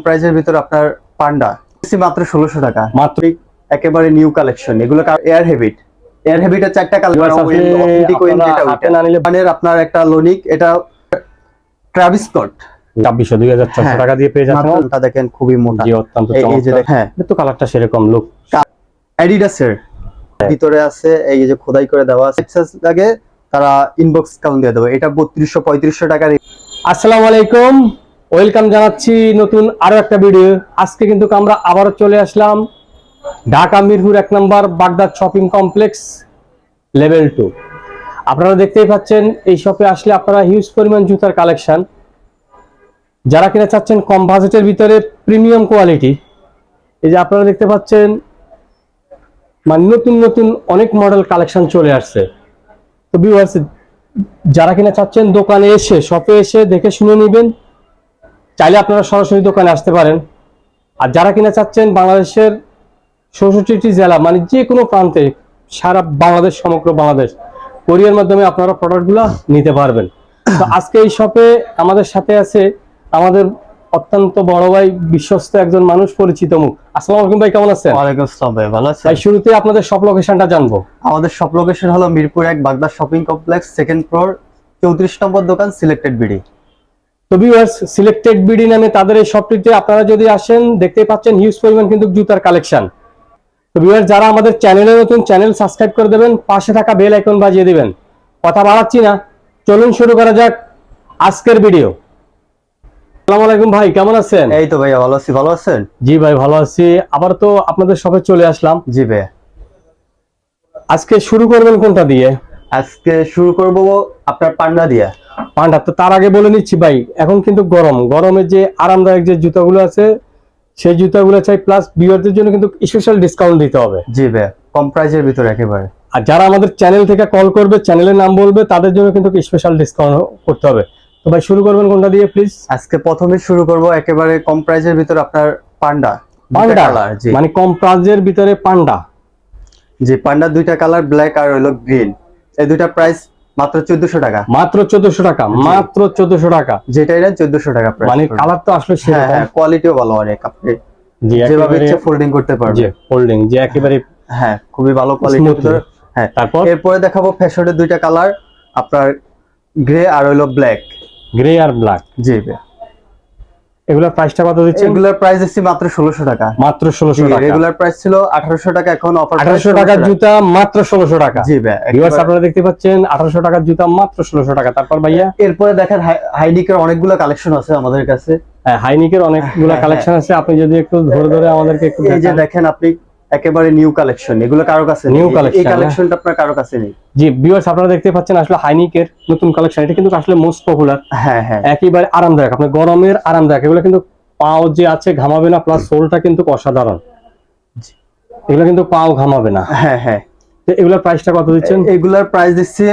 প্রাইজের ভিতর আপনার পান্ডা। মাত্র ষোলোশো টাকা। মাত্র একেবারে নিউ কালেকশন এগুলো এয়ার হেবিট এয়ার হেবিটের চারটা কালার আপনারা একটা লোনিক এটা ছাব্বিশশো দুই হাজার হ্যাঁ। টাকা দিয়ে পেয়ে যাচ্ছেন। মাত্রটা দেখেন খুবই মোটা। অত্যন্ত এই- এই যে চমৎকার। দেখ- হ্যাঁ এটা কালারটা সেরকম লুক অ্যাডিডাসের ভিতরে আছে এই যে খোদাই করে দেওয়া লাগে তারা ইনবক্স কাউন্ট দিয়ে দেবো। এটা বত্রিশশো পঁয়ত্রিশশো টাকার আসসালামু আলাইকুম। ওয়েলকাম জানাচ্ছি নতুন আরও একটা ভিডিও। আজকে কিন্তু আমরা আবারও চলে আসলাম ঢাকা মিরপুর এক নম্বর Baghdad shopping complex level two. আপনারা দেখতেই পাচ্ছেন, এই শপে আসলে আপনারা হিউজ পরিমাণ জুতার কালেকশন যারা কিনা চাচ্ছেন কম বাজেটের ভিতরে প্রিমিয়াম কোয়ালিটি এই যে আপনারা দেখতে পাচ্ছেন মানে নতুন নতুন অনেক মডেল কালেকশন চলে আসছে। তো ভিউয়ার্স যারা কিনা চাচ্ছেন দোকানে এসে শপে এসে দেখে শুনে নেবেন। চাইলে আপনারা সরাসরি দোকানে আসতে পারেন। আর যারা কিনা চাচ্ছেন বাংলাদেশের চৌষট্টিটি জেলা মানে যে কোনো প্রান্তে সারা বাংলাদেশ সমগ্র বাংলাদেশ কোরিয়ার মাধ্যমে আপনারা প্রোডাক্টগুলো নিতে পারবেন। তো আজকে এই শপে আমাদের সাথে আছে আমাদের অত্যন্ত বড় ভাই বিশ্বস্ত একজন মানুষ পরিচিত মুখ। আসসালামু আলাইকুম ভাই কেমন আছেন? ওয়ালাইকুম আসসালাম ভাই ভালো আছে ভাই শুরুতে আপনাদের সব লোকেশনটা জানব। আমাদের শপ লোকেশন হলো মিরপুর এক Baghdad shopping complex second floor চৌত্রিশ নম্বর দোকান সিলেক্টেড বিডি। তো ভিউয়ার্স সিলেক্টেড বিডি নামে তাদের এই শপটিতে আপনারা যদি আসেন দেখতেই পাচ্ছেন হিউজ পরিমাণ কিন্তু জুতার কালেকশন তো ভিউয়ার্স যারা আমাদের চ্যানেলে নতুন চ্যানেল সাবস্ক্রাইব করে দেবেন পাশে থাকা বেল আইকন বাজিয়ে দিবেন। কথা বাড়াচ্ছি না চলুন শুরু করা যাক আজকের ভিডিও আসসালামু আলাইকুম ভাই কেমন আছেন? এই তো ভালো আছি ভালো আছেন? জি ভাই ভালো আছি। আবার তো আপনাদের চলে আসলাম। জি ভাইয়া। আজকে শুরু করবেন কোনটা দিয়ে? আজকে শুরু করব আপনার পান্ডা দিয়া। পান্ডা তো তার আগে বলে নিচ্ছি ভাই এখন কিন্তু গরম। গরমে যে আরামদায়ক যে জুতাগুলো আছে সেই জুতাগুলো চাই প্লাস বিয়ারদের জন্য কিন্তু স্পেশাল ডিসকাউন্ট দিতে হবে। জি ভাইয়া কম প্রাইজের ভিতরে একেবারে। আর যারা আমাদের চ্যানেল থেকে কল করবে চ্যানেলের নাম বলবে তাদের জন্য কিন্তু স্পেশাল ডিসকাউন্ট করতে হবে। তো ভাই শুরু করবেন কোনটা দিয়ে প্লিজ আজকে প্রথমে শুরু করব একেবারে কম প্রাইজের ভিতর আপনার পান্ডা। পান্ডা? মানে কম প্রাইজের ভিতরে পান্ডা। জি পান্ডা দুইটা কালার ব্ল্যাক আর হলো গ্রিন এই দুইটা প্রাইস মাত্র চোদ্দশো টাকা। মাত্র চোদ্দশো টাকা মাত্র চোদ্দশো টাকা। যেটা এটা চোদ্দশো টাকা মানে কালার তো আসলে হ্যাঁ হ্যাঁ কোয়ালিটিও ভালো অনেক আপনি জি যেভাবে ইচ্ছে ফোল্ডিং করতে পারবেন। যে একেবারে হ্যাঁ খুবই ভালো কোয়ালিটির। হ্যাঁ তারপর? এরপরে দেখাবো ফ্যাশনের দুইটা কালার আপনার গ্রে আর হলো ব্ল্যাক গ্রে আর ব্ল্যাক জি। এগুলোর প্রাইসটা কত দিচ্ছেন? এগুলোর প্রাইস দিচ্ছি মাত্র 1600 টাকা। মাত্র 1600 টাকা। রেগুলার প্রাইস ছিল আঠারোশো টাকা এখন অফার আঠারোশো টাকার জুতা মাত্র ষোলোশো টাকা। জি ভাই ভিউয়ার্স আপনারা দেখতে পাচ্ছেন আঠারোশো টাকার জুতা মাত্র ষোলোশো টাকা। তারপর ভাইয়া? এরপরে দেখেন হাই- হাইনিকের অনেকগুলো কালেকশন আছে আমাদের কাছে। হ্যাঁ, হাইনিকের অনেকগুলো কালেকশন আছে। আপনি যদি একটু ধরে ধরে আমাদেরকে একটু এই যে দেখেন আপনি একেবারে নিউ কালেকশন এগুলো কারও কাছে নিউ কালেকশন এই- হ্যাঁ। কালেকশনটা আপনার কারও কাছে নেই। জি ভিউয়ার্স আপনারা দেখতে পাচ্ছেন আসলে হাইনিকের নতুন কালেকশন এটা কিন্তু আসলে মোস্ট পপুলার হ্যাঁ হ্যাঁ। একেবারে আরামদায়ক। আপনার গরমের আরামদায়ক। এগুলো কিন্তু পাও যে আছে ঘামাবে না প্লাস সোলটা কিন্তু অসাধারণ। এগুলো কিন্তু পাও ঘামাবে না। হ্যাঁ হ্যাঁ। এগুলোর প্রাইসটা কত দিচ্ছেন? এগুলোর প্রাইস দিচ্ছি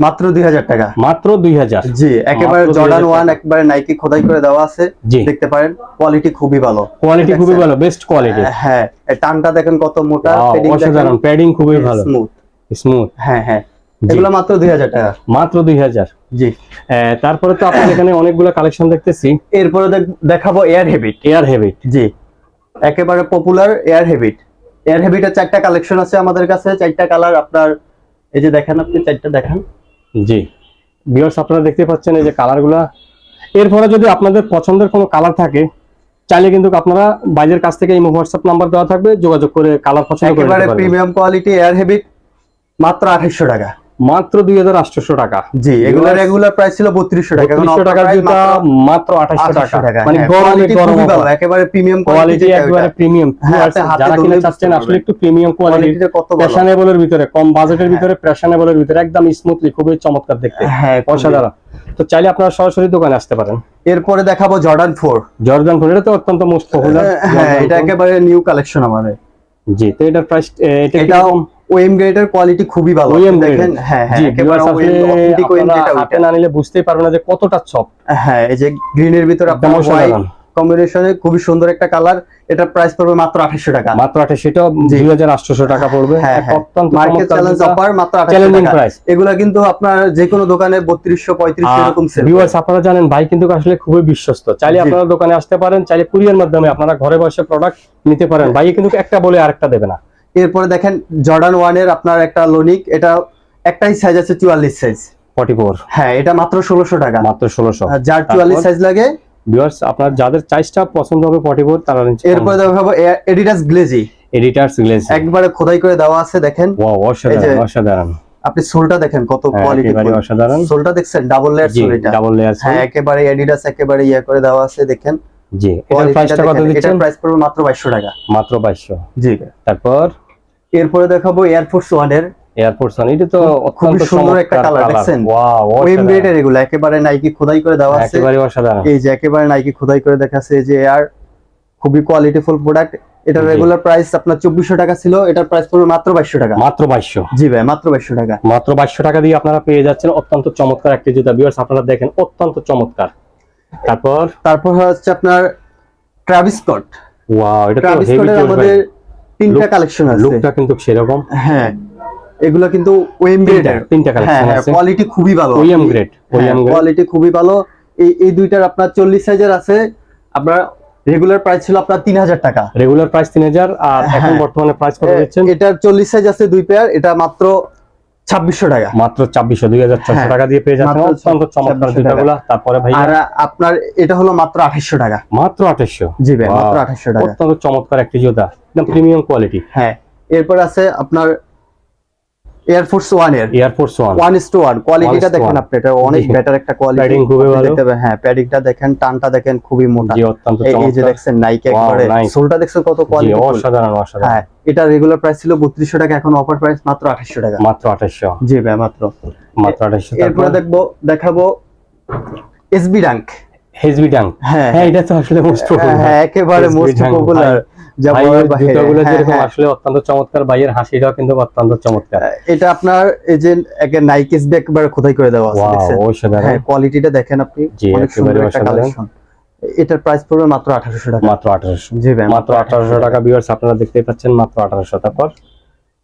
মাত্র দুই হাজার টাকা। মাত্র দুই হাজার। জি একেবারে জর্ডান ওয়ান একবারে নাইকি খোদাই করে দেওয়া আছে। দেখতে পারেন কোয়ালিটি খুবই ভালো। কোয়ালিটি খুবই ভালো বেস্ট কোয়ালিটি হ্যাঁ টানটা দেখেন কত মোটা অসাধারণ প্যাডিং খুবই ভালো। স্মুথ স্মুথ হ্যাঁ হ্যাঁ এগুলো মাত্র দুই হাজার টাকা। মাত্র দুই হাজার। জি। তারপরে তো আপনার এখানে অনেকগুলো কালেকশন দেখতেছি। এরপরে দেখ- দেখাবো এয়ার হেবিট এয়ার হেভি জি একেবারে পপুলার এয়ার হেবিট এয়ার হেবিটের চারটা কালেকশন আছে আমাদের কাছে চারটা কালার আপনার এই যে দেখেন আপনি চারটা দেখান। জি। বিয়ার্স আপনারা দেখতে পাচ্ছেন এই যে কালারগুলা। এরপরে যদি আপনাদের পছন্দের কোনো কালার থাকে চাইলে কিন্তু আপনারা বাইরের কাছ থেকে এই হোয়াটসঅ্যাপ নাম্বার দেওয়া থাকবে যোগাযোগ করে কালার পছন্দ করে। প্রিমিয়াম কোয়ালিটি এয়ার হেভি মাত্র আঠাইশশো টাকা। মাত্র দুই হাজার আটশোশো টাকা। জি এগুলো রেগুলার প্রাইস ছিল বত্রিশশো টাকা। বত্রিশশো টাকার জুতা মাত্র আঠাশশো টাকা। মানে হ্যাঁ, গরমে গরম। একেবারে প্রিমিয়াম কোয়ালিটি একবারে প্রিমিয়াম হ্যাঁ, যারা কিনা চাচ্ছেন আসলে একটু প্রিমিয়াম কোয়ালিটি ফ্যাশনেবলের ভিতরে কম বাজেটের ভিতরে ফ্যাশনেবলের ভিতরে একদম স্মুথলি খুবই চমৎকার দেখতে। হ্যাঁ। অসাধারণ। তো চাইলে আপনারা সরাসরি দোকানে আসতে পারেন। এরপরে দেখাবো জর্ডান ফোর জর্দান ফোর এটা তো অত্যন্ত মোস্ট পপুলার হ্যাঁ এটা একেবারে নিউ কালেকশন আমাদের। জি তো এটার প্রাইস এটা? ওএম গ্রেডের কোয়ালিটি খুবই ভালো grade দেখেন হ্যাঁ হ্যাঁ একেবারে আসলে আপনারা যেটা হাতে না নিলে বুঝতেই পারবেন না যে কতটা চপ হ্যাঁ এই যে গ্রিনের ভিতর আপনার হোয়াইট কম্বিনেশনে খুবই সুন্দর একটা কালার এটার প্রাইস পড়বে মাত্র আঠাশশো টাকা। মাত্র আঠাশ এটা জি। দুই হাজার আটশোশো টাকা পড়বে। হ্যাঁ হ্যাঁ অত্যন্ত মার্কেট চ্যালেঞ্জ অফার মাত্র আঠাশশো চ্যালেঞ্জিং টাকা। এগুলা কিন্তু আপনার যে কোনো দোকানে বত্রিশশো পঁয়ত্রিশশো এরকম সেল ভিউয়ার্স আপনারা জানেন ভাই কিন্তু আসলে খুবই বিশ্বস্ত। চাইলে। আপনারা দোকানে আসতে পারেন চাইলে কুরিয়ার মাধ্যমে আপনারা ঘরে বসে প্রোডাক্ট নিতে পারেন। ভাই কিন্তু একটা বলে আরেকটা দেবে না। এরপরে দেখেন জর্ডান ওয়ানের আপনার একটা লোনিক এটা একটাই সাইজ আছে চুয়াল্লিশ সাইজ ফর্টি ফোর হ্যাঁ এটা মাত্র ষোলোশো টাকা। মাত্র ষোলোশো। যার চুয়াল্লিশ সাইজ লাগে ভিউয়ার্স আপনার যাদের চাইজটা পছন্দ হবে ফর্টি ফোর তারা এরপরে দেখাবো এডিডাস গ্লেজি এডিটার্স গ্লেজ একবারে খোদাই করে দেওয়া আছে দেখেন। ওয়াও অসাধারণ অসাধারণ। আপনি সোলটা দেখেন কত কোয়ালিটি অসাধারণ। সোলটা দেখছেন? ডাবল লেয়ার সোল এটা। ডাবল লেয়ার হ্যাঁ একেবারে এডিডাস একেবারে ইয়ে করে দেওয়া আছে দেখেন। জি এটার Quality প্রাইসটা কত দিচ্ছেন? এটার প্রাইস পড়বে মাত্র 2200 টাকা। মাত্র জি। তারপর এরপরে দেখাবো এয়ারফোর্স ওয়ানের। এয়ারপোর্ট ওয়ান এটা তো অত্যন্ত সুন্দর একটা colour। দেখছেন? অসাধারণ। এমব্রয়ডারি এগুলো একেবারে নাইকি খোদাই করে দেওয়া আছে। একেবারে অসাধারণ। এই যে একেবারে নাইকি খোদাই করে দেখাচ্ছে যে এয়ার খুবই কোয়ালিটিফুল প্রোডাক্ট এটার জি। রেগুলার প্রাইস আপনার চব্বিশশো টাকা ছিল এটার প্রাইস পড়বে মাত্র বাইশশো টাকা। মাত্র বাইশশো। জি ভাই মাত্র বাইশশো টাকা। মাত্র বাইশশো টাকা দিয়ে আপনারা পেয়ে যাচ্ছেন অত্যন্ত চমৎকার একটি জুতা। ভিউয়ার্স আপনারা দেখেন অত্যন্ত চমৎকার। তারপর? তারপর হচ্ছে আপনার ট্রাভিস স্কট ওয়াও এটা তো হেভি আমাদের তিনটা কালেকশন আছে। লুকটা কিন্তু সেরকম। হ্যাঁ এগুলো কিন্তু ওএম গ্রেড তিনটা কালেকশন কালেকশন হ্যাঁ আছে। কোয়ালিটি খুবই ভালো। OM grade OM grade quality খুবই ভালো। এই এই দুইটার আপনার চল্লিশ সাইজের আছে। আপনার রেগুলার প্রাইস ছিল আপনার তিন হাজার টাকা। রেগুলার প্রাইস তিন হাজার আর এখন হ্যাঁ। বর্তমানে প্রাইস কত দিচ্ছেন? এটার চল্লিশ সাইজ আছে দুই পেয়ার এটা মাত্র ছাব্বিশশো টাকা। মাত্র ছাব্বিশশো দুই হাজার ছশো হ্যাঁ, টাকা দিয়ে পেয়ে যাচ্ছেন। অত্যন্ত চমৎকার 2600 জুতাগুলা। তারপরে ভাই আর আপনার এটা হলো মাত্র আঠাশশো টাকা। মাত্র আঠাশশো? জি ভাই মাত্র আঠাশশো টাকা। অত্যন্ত চমৎকার একটি জুতা। একদম প্রিমিয়াম কোয়ালিটি হ্যাঁ। এরপর আছে আপনার এয়ারফোর্স ওয়ানের। Air Force one one is two one কোয়ালিটিটা দেখেন আপনি এটা অনেক বেটার একটা কোয়ালিটি খুবই ভালো। দেখতে পাবেন। হ্যাঁ প্যাডিংটা দেখেন টানটা দেখেন খুবই মোটা। এই যে দেখছেন নাইকি একবারে। সোলটা দেখছেন কত কোয়ালিটি অসাধারণ অসাধারণ। হ্যাঁ এটা রেগুলার প্রাইস ছিল বত্রিশশো টাকা এখন অফার প্রাইস মাত্র আঠাশশো টাকা। মাত্র আঠাশশো। জি ভাই মাত্র। মাত্র আঠাশশো এরপরে দেখব দেখাবো এসবি ডাঙ্ক হেজবি ডাং হ্যাঁ হ্যাঁ এটা তো আসলে মোস্ট হ্যাঁ, হ্যাঁ একেবারে মোস্ট পপুলার। জুতাগুলো হ্যাঁ, যেরকম। আসলে অত্যন্ত চমৎকার ভাইয়ের হাসিটাও কিন্তু অত্যন্ত চমৎকার। এটা আপনার এই যে একে নাইকি এসবি একবারে খোদাই করে দেওয়া আছে ওয়াও দেখছেন? অসাধারণ কোয়ালিটিটা দেখেন আপনি। জি, অনেক সুন্দর একটা কালেকশন এটার প্রাইস পড়বে মাত্র আঠারোশো টাকা। মাত্র আঠারোশো। জি ভাই মাত্র আঠারোশো টাকা ভিউয়ার্স আপনারা দেখতেই পাচ্ছেন মাত্র আঠারোশো। তারপর?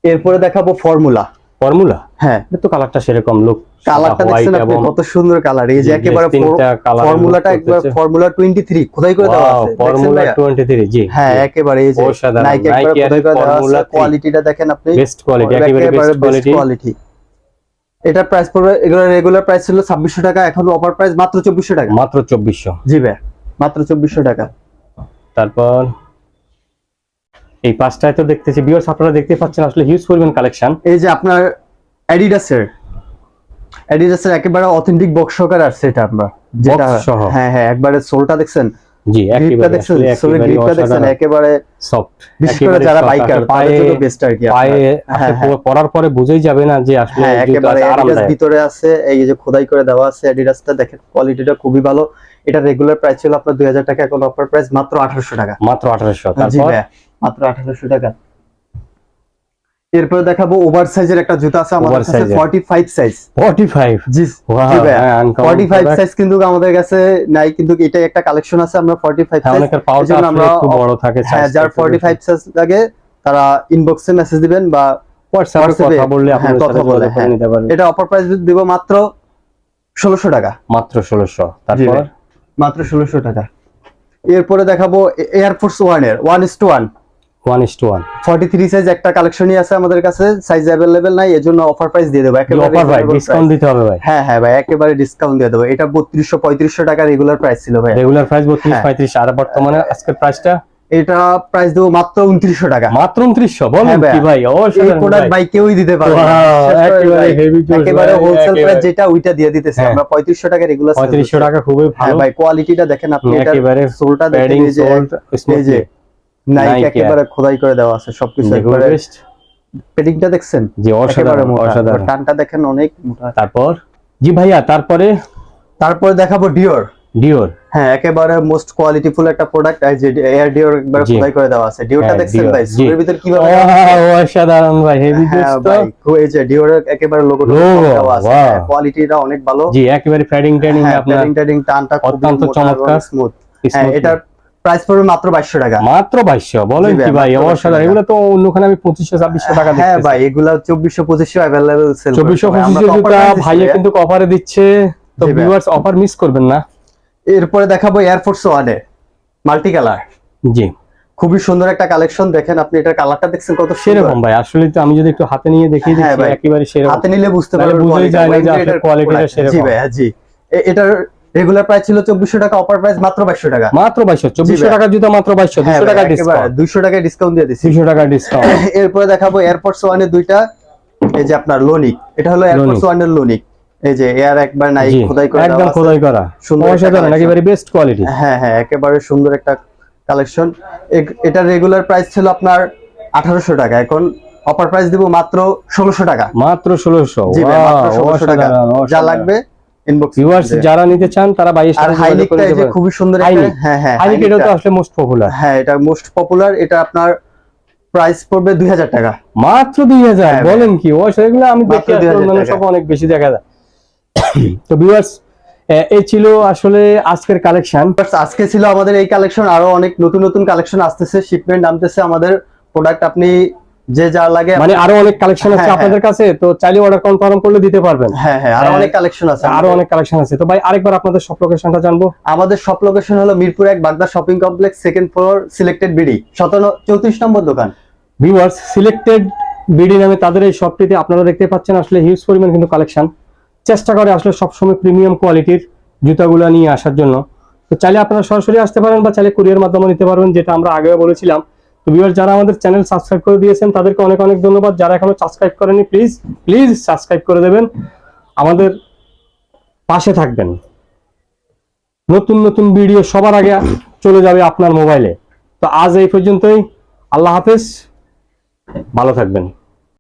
এরপরে দেখাবো ফর্মুলা ফর্মুলা হ্যাঁ। তো কালারটা সেরকম লুক কালারটা দেখছেন আপনি? কত সুন্দর কালার। এই যে একেবারে ফর্মুলাটা একবার ফর্মুলা 23 খোদাই করে দেওয়া আছে? ফর্মুলা 23 জি। হ্যাঁ একেবারে এই যে। নাইকি একবার খোদাই করে দেওয়া আছে? কোয়ালিটিটা দেখেন আপনি। বেস্ট কোয়ালিটি একেবারে বেস্ট কোয়ালিটি এটা প্রাইস পড়বে এগুলো রেগুলার প্রাইস ছিল 2600 টাকা এখন অফার প্রাইস মাত্র 2400 টাকা। মাত্র 2400 জি ভাই মাত্র 2400 টাকা। তারপর এই পাঁচটায় তো দেখতেছি। ভিউয়ার্স আপনারা দেখতে পাচ্ছেন আসলে হিউজ পরিমাণ কালেকশন এই যে আপনার অ্যাডিডাসের অ্যাডিডাসের একেবারে অথেন্টিক বক্স সহকারে আসছে এটা আমরা। যেটা হ্যাঁ হ্যাঁ একবারে সোলটা দেখছেন? জি একেবারে সোলের গ্রিপটা দেখছেন? একেবারে সফট বিশেষ করে যারা বাইকার পায়ে বেস্ট আর কি পায়ে হ্যাঁ, পরার পরে বুঝেই যাবে না যে আসলে হ্যাঁ একেবারে অ্যাডিডাস ভিতরে আছে। এই যে খোদাই করে দেওয়া আছে অ্যাডিডাসটা দেখেন কোয়ালিটিটা খুবই ভালো। এটা রেগুলার প্রাইস ছিল আপনার 2000 টাকা এখন অফার প্রাইস মাত্র 1800 টাকা। মাত্র 1800 জি তারপর? মাত্র 1800 টাকা। এরপর দেখাবো ওভার সাইজের একটা জুতা আছে আমাদের কাছে 45 সাইজ 45 জি হ্যাঁ, uncommon 45 সাইজ কিন্তু আমাদের কাছে নাই কিন্তু এটাই একটা কালেকশন আছে আমরা 45 হ্যাঁ, সাইজ অনেকের এজন্য আসলে আমরা একটু বড় থাকে হ্যাঁ যার টা একটু 45 সাইজ লাগে তারা ইনবক্সে মেসেজ দিবেন বা WhatsApp এ কথা বললে হ্যাঁ, আপনাদের কথা সাথে বলে, যোগাযোগ করে হ্যাঁ। নিতে পারবেন। এটা অফার প্রাইস দিব মাত্র 1600 টাকা। মাত্র 1600 তারপর? মাত্র 1600 টাকা। এরপরে দেখাবো এয়ারফোর্স ওয়ানের one is two one 1 is to 1 forty three size একটা কালেকশনই আছে আমাদের কাছে সাইজ অ্যাভেলেবেল নাই এজন্য অফার প্রাইস দিয়ে দেবো একেবারে অফার ভাই ডিসকাউন্ট দিতে হবে ভাই। হ্যাঁ হ্যাঁ ভাই একেবারে ডিসকাউন্ট দিয়ে দেবো। এটা বত্রিশশো পঁয়ত্রিশশো টাকা রেগুলার প্রাইস ছিল ভাই। রেগুলার প্রাইস 32 হ্যাঁ। 35 আর বর্তমানে আজকের প্রাইসটা এটা প্রাইস দেবো মাত্র উনত্রিশশো টাকা। মাত্র 2900 বলেন হ্যাঁ ভাই। কি ভাই এই প্রোডাক্ট ভাই। কেউই দিতে পারবে একেবারে হোলসেল প্রাইস যেটা ওইটা দিয়ে দিতেছে। আমরা পঁয়ত্রিশশো টাকা রেগুলার 3500 টাকা খুবই ভালো। ভাই কোয়ালিটিটা দেখেন আপনি একেবারে সোলটা দেখেন প্যাডিং এই যে সোল্ড এই যে নাইক একেবারে খোদাই করে দেওয়া আছে সবকিছু একবারে পেডিংটা দেখছেন? জি অসাধারণ অসাধারণ। টানটা দেখেন অনেক মোটা। তারপর? জি ভাইয়া তারপরে? তারপরে দেখাবো ডিওর ডিওর হ্যাঁ একেবারে মোস্ট কোয়ালিটিফুল একটা প্রোডাক্ট এই যে এয়ার ডিওর একবার খোদাই করে দেওয়া আছে। ডিওরটা হ্যাঁ, দেখছেন ভাই। সুরের ভিতর কীভাবে অসাধারণ ভাই হেভি হ্যাঁ তো। এই যে ডিওর একেবারে লোগো দেওয়া আছে। কোয়ালিটিটা অনেক ভালো। জি একেবারে প্যাডিং ট্যাডিং হ্যাঁ আপনার প্যাডিং ট্যাডিং টানটা অত্যন্ত চমৎকার। স্মুথ হ্যাঁ। এটার প্রাইস পড়বে মাত্র টাকা। মাত্র বলেন কি ভাই অসাধারণ। এগুলো তো অন্যখানে আমি পঁচিশশো ছাব্বিশশো টাকা হ্যাঁ ভাই এগুলা সেল ভাইয়া কিন্তু অফারে দিচ্ছে। তো ভিউয়ার্স অফার মিস করবেন না। এরপরে দেখাবো এয়ারফোর্স ওয়ানে মাল্টি কালার জি। খুবই সুন্দর একটা কালেকশন দেখেন আপনি এটার কালারটা দেখছেন কত সেরকম ভাই আসলে তো আমি যদি একটু হাতে নিয়ে দেখি হ্যাঁ একেবারে সেরকম। হাতে নিলে বুঝতে পারবেন বোঝাই যায় না যে টা। আসলে এটার quality টা quality- সেরকম। জি ভাই হ্যাঁ, জি। এটার রেগুলার প্রাইস ছিল চব্বিশশো টাকা অফার প্রাইস মাত্র বাইশশো টাকা। মাত্র বাইশশো চব্বিশশো। টাকার জুতা মাত্র বাইশশো হ্যাঁ দুশো টাকা ডিসকাউন্ট টাকা দিয়ে দিচ্ছি দুশো টাকা ডিসকাউন্ট এরপরে দেখাবো এয়ারফোর্স ওয়ানের দুইটা এই যে আপনার লোনিক এটা হলো এয়ারফোর্স ওয়ানের লোনিক এই যে এয়ার একবার নাই খোদাই করে একদম খোদাই করা। সুন্দর অসাধারণ। একেবারে বেস্ট কোয়ালিটি হ্যাঁ হ্যাঁ একেবারে সুন্দর একটা কালেকশন এটার রেগুলার প্রাইস ছিল আপনার আঠারোশো টাকা এখন অফার প্রাইস দিব মাত্র ষোলোশো টাকা। মাত্র ষোলোশো জি মাত্র ষোলোশো টাকা। যা লাগবে ইনবক্স ভিউয়ার্স যারা নিতে চান তারা বাইশ আর হাইনিকটা এই যে খুবই সুন্দর একটা হ্যাঁ হ্যাঁ এটা তো আসলে মোস্ট পপুলার হ্যাঁ এটা মোস্ট পপুলার এটা আপনার প্রাইস পড়বে দুই হাজার টাকা। মাত্র দুই হাজার হ্যাঁ, বলেন কি? ও সেগুলো আমি দেখি 2000। সব অনেক বেশি দেখা যায়। তো ভিউয়ার্স এই ছিল আসলে আজকের কালেকশন আজকে ছিল আমাদের এই কালেকশন আরও অনেক নতুন নতুন কালেকশন আসতেছে শিপমেন্ট নামতেছে আমাদের। প্রোডাক্ট আপনি যে যা লাগে মানে আরও অনেক কালেকশন আছে হ্যাঁ, আপনাদের কাছে তো চাইলে অর্ডার কনফার্ম করলে দিতে পারবেন। হ্যাঁ হ্যাঁ আরও হ্যাঁ, অনেক কালেকশন আছে। আরও অনেক কালেকশন আছে। তো ভাই আরেকবার আপনাদের সব লোকেশনটা জানব। আমাদের সব লোকেশন হলো মিরপুর এক Baghdad shopping complex second floor selected BD সতেরো চৌত্রিশ নম্বর দোকান। ভিউয়ার্স সিলেক্টেড বিডি নামে তাদের এই শপটিতে আপনারা দেখতে পাচ্ছেন আসলে হিউজ পরিমাণ কিন্তু কালেকশন চেষ্টা করে আসলে সবসময় প্রিমিয়াম কোয়ালিটির জুতাগুলো নিয়ে আসার জন্য। তো চাইলে আপনারা সরাসরি আসতে পারেন বা চাইলে কুরিয়ার মাধ্যমে নিতে পারবেন যেটা আমরা আগেও বলেছিলাম। তো ভিউয়ার যারা আমাদের চ্যানেল সাবস্ক্রাইব করে দিয়েছেন, তাদেরকে অনেক অনেক ধন্যবাদ। যারা এখনও সাবস্ক্রাইব করেনি প্লিজ প্লিজ সাবস্ক্রাইব করে দেবেন। আমাদের পাশে থাকবেন। নতুন নতুন ভিডিও সবার আগে চলে যাবে আপনার মোবাইলে তো আজ এই পর্যন্তই। আল্লাহ হাফেজ। ভালো থাকবেন।